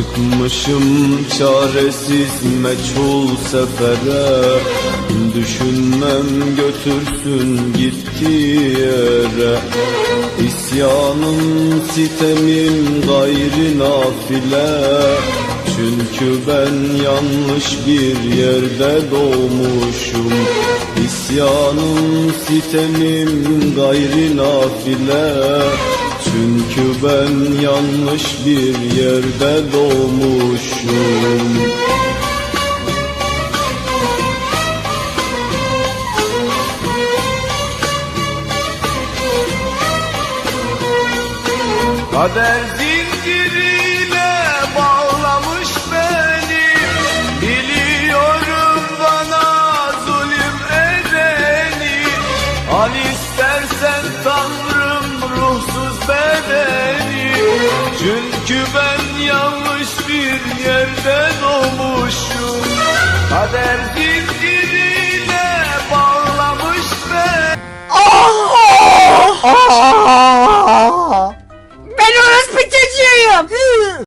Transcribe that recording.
Çıkmışım çaresiz meçhul sefere. Düşünmem götürsün gittiği yere. İsyanım sitemim gayri nafile. Çünkü ben yanlış bir yerde doğmuşum. İsyanım sitemim gayri nafile çünkü ben yanlış bir yerde doğmuşum. Kader zinciriyle bağlamış beni. Biliyorum bana zulüm edeni. Al istersen Tanrım Çünkü ben yanlış bir yerde doğmuşum Kader